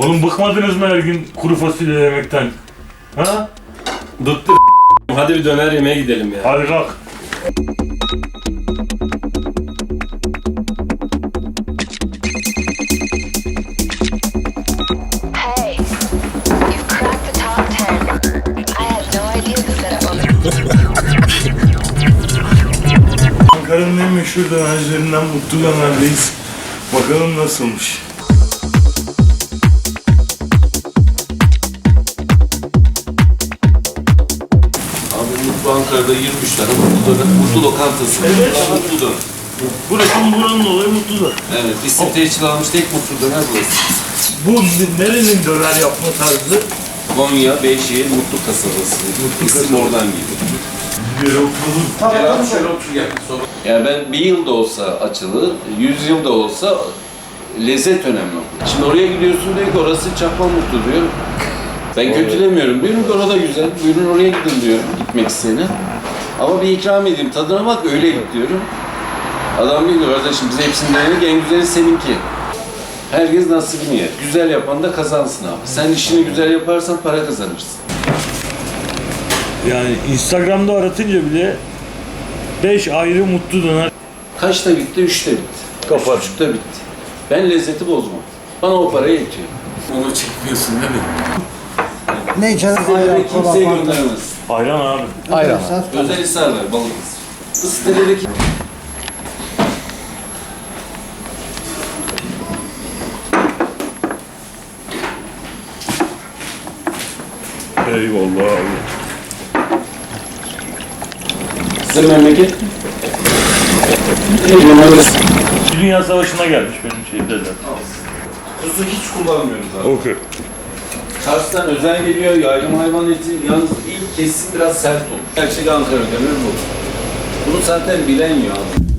Oğlum bıkmadınız mı her gün kuru fasulye yemekten? Ha? Bıktı Hadi bir döner yemeğe gidelim ya. Hadi kalk. Hey, you've cracked the top 10. I had no idea on Ankara'nın en meşhur dönercilerinden Mutlu Döner'deyiz. Bakalım nasılmış. Ankara'da 23 tane mutlu, mutlu lokantası. Evet. Mutlu döner. Burası buranın olayı Mutlu Döner. Evet, isim teşkil almış tek mutlu döner burası. Bu nerenin döner yapma tarzı? Konya, Beyşehir, Mutlu Kasabası. İsim oradan geliyor. Bir oturalım. Gel abi şöyle otur gel. Sonra... Yani ben bir yıl da olsa açılı, yüz yıl da olsa lezzet önemli. Şimdi oraya gidiyorsun diyor ki orası çakma mutlu diyor. Ben kötülemiyorum. Ki orada güzel. Buyurun oraya gidin diyorum gitmek isteyene. Ama bir ikram edeyim. Tadına bak öyle git diyorum. Adam diyor ki kardeşim biz hepsini denedik en güzeli seninki. Herkes nasibini yer. Güzel yapan da kazansın abi. Sen işini güzel yaparsan para kazanırsın. Yani Instagram'da aratınca bile 5 ayrı Mutlu Döner. Kaçta bitti? Üçte bitti. Kapat. Üç buçukta bitti. Ben lezzeti bozmam. Bana o para yetiyor. Onu çekmiyorsun değil mi? Ne içeriz? Ayran, kimseye kola, göndermez. Ayran abi. Ayran. Özel hisarlar balıkız. Bu siteleri kim? Eyvallah abi. Sizin memleket? Orası. Dünya Savaşı'na gelmiş benim şeyde de. Kuzu hiç kullanmıyoruz abi. Okey. Kars'tan özel geliyor, yaylım hayvan eti. Yalnız ilk kesim biraz sert olur. Gerçek Ankara dönür bu. Bunu zaten bilen abi.